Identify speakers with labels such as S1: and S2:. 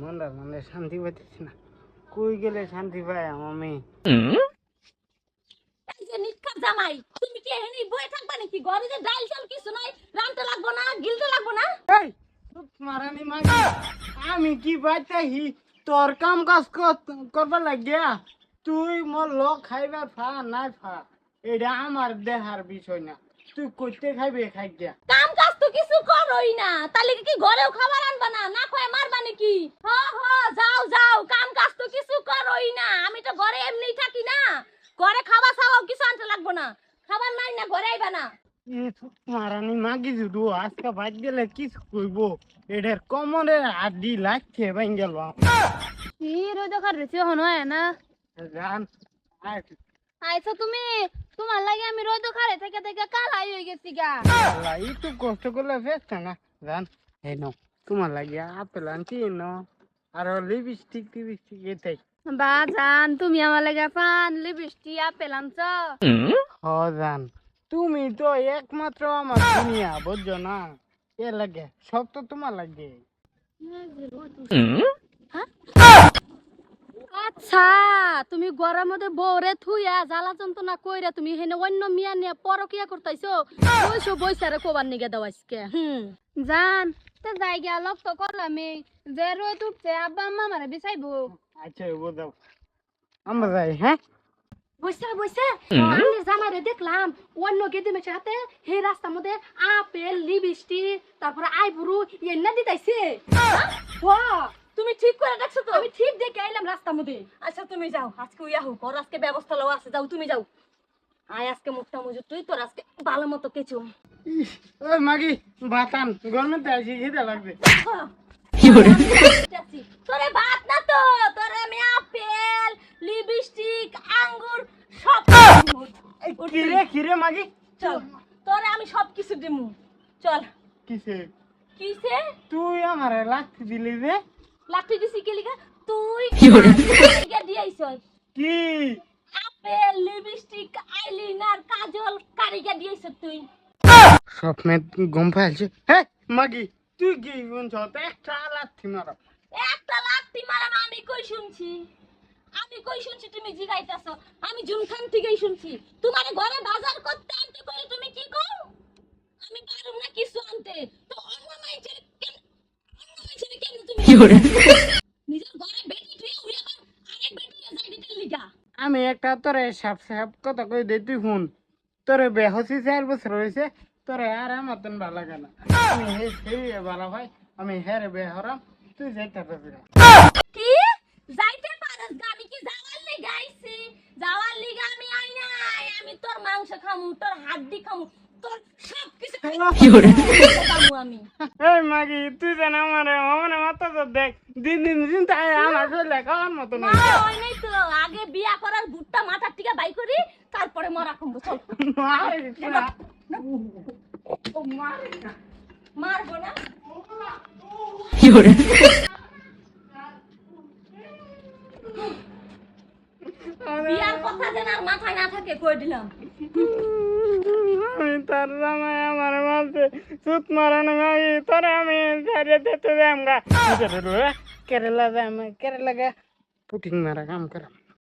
S1: মনটা মনে শান্তি পাইতেছি না। কই গেলে শান্তি পাই আমি
S2: এই যে জামাই তুমি কি এখানে বয়ে থাকবা নাকি? ঘরে যে ডাল চাল কিছু নাই রানতে লাগবো না গিলতে লাগবো না?
S1: এই মারানি মাগি। আমি কি বাইতাহি তোর কাম কাজ কর- করবার লাগিয়া তুই মোর লোক খাইবার ফা নাই ফা। এটা আমার দেহার বিষয় না। তুই কইতে খাইবে খাই গিয়া
S2: কাম কাজ কিছু করোই না। তাহলে কি ঘরেও খাবার আনবা না? না খয়ে মারবা নাকি? হ হ যাও যাও কাম কাজ তো কিছু করোই না। আমি তো ঘরে এমনিই থাকি না। ঘরে খাবার খাওয়াও কিছু আনতে লাগবো না। খাবার নাই না ঘরে আইবা না।
S1: মারানি মাগি আজকে বাদ গেলে কিছু কইব? এটার কমরের হাড্ডি লাগছে গেল
S3: কি হনো না?
S1: জান
S3: আইছো তুমি? তোমার লাগে আমি রোদ খারে থেকে থেকে কালাই হয়ে গেছি গা।
S1: আল্লাহ, একটু কষ্ট করলে ফেসছে না। জান এই নাও তোমার লাগে আপেল আনছি ন আর লিপস্টিক টিপস্টিক এটাই
S3: বা জান তুমি আমার লাগে পান লিপস্টিক আপেল আনছ।
S1: হ জান তুমি তো একমাত্র আমার দুনিয়া বুঝছ না? এ লাগে সব তো তোমার লাগে।
S3: আচ্ছা তুমি গরম মধ্যে বউরে থুইয়া জ্বালা যন্ত্রণা কইরা তুমি হেনে অন্য মিয়া নিয়ে পরকিয়া করতাইছো? বইছো বইসারে কোবার নিগে দাও আজকে হুম। জান তে যাই গিয়া লক তো করলামই যে রোদ উঠছে আব্বা আম্মা মারে বিচাইবো
S1: আচ্ছা বোঝাও আমরা যাই হ্যাঁ?
S2: বসে বসে আমি জামাইরে দেখলাম অন্য গেদি মেছে হাতে হে রাস্তার মধ্যে আপেল লিপস্টিক তারপরে আইবুরু এন্না দিতাইছে? বাহ তুমি ঠিক করে দেখছ তো? আমি ঠিক দেখে আইলাম রাস্তার মধ্যে। আচ্ছা তুমি যাও। আজকে উইয়া হোক ওর আজকে ব্যবস্থা লও আছে যাও তুমি যাও। আয় আজকে মুখটা মজুর তুই তোর আজকে ভালো মতো কিছু
S1: ইস, ওই মাগি বাতান গরমেতে আসি খেতে লাগবে।
S2: তোরে ভাত না তো? তোরে আমি আপেল লিপস্টিক আঙ্গুর সব
S1: এই কিরে কিরে মাগি?
S2: চল তোরে আমি সব কিছু দিমু চল।
S1: কিসে?
S2: কিসে?
S1: তুই আমার লাগতে দিলি রে।
S2: লাঠি দিছি কে লিগা তুই লিগা দিয়াইছ
S1: কি?
S2: আপেল লিপস্টিক আইলাইনার কাজল কারিগা দিয়াইছ তুই।
S1: স্বপ্নে গম পাইছে হ্যাঁ মাগি তুই কি শুনছ? একটা লাথি মারো।
S2: একটা লাঠি মারাম আমি কই শুনছি? আমি কই শুনছি তুমি জিগাইতাছ? আমি জুনখান থেকেই শুনছি। তোমার ঘরে বাজার করতে আনতে কই তুমি কি কও আমি পারুম না কিছু আনতে তো অন্য মাইছের কেন অন্য মাইছের কেন তুমি নিজের ঘরে বেটি তুই উড়ে আবার আরেক বেটি যাই দিতে লিগা
S1: আমি একটা তোরে সাপ সাপ কথা কই দে তুই শুন। তোরে বেহসি চার বছর হয়েছে তোরে আর আমার তেন ভালো লাগে না। আমি হে সেই ভালো ভাই আমি হেরে বেহরাম তুই যাইতে পারবি না।
S2: কি? যাইতে পারস আমি কি যাওয়ার লিগা আইছি? যাওয়ার লিগা আমি আই নাই আমি তোর মাংস খামু তোর হাড্ডি খামু তোর সব কিছু আমি
S1: এই মাগি তুই জান আমার আমার মাথা তো দেখ দিন দিন দিন তাই আমার শরীরে খাওয়ার মতো না
S2: ওই নাই তো আগে বিয়া করার ভুট্টা মাথার থেকে বাই করি তারপরে মরা কমবো চল। মারবো না। বিয়ার কথা যেন আর মাথায় না থাকে কই দিলাম।
S1: আমি তার সময় আমার মাঝে সুত মারান মাগি তোর আমি ছেড়ে দিতে যাম গা কেরালা যাম কেরালা গা। পুটিং মারা কাম করাম।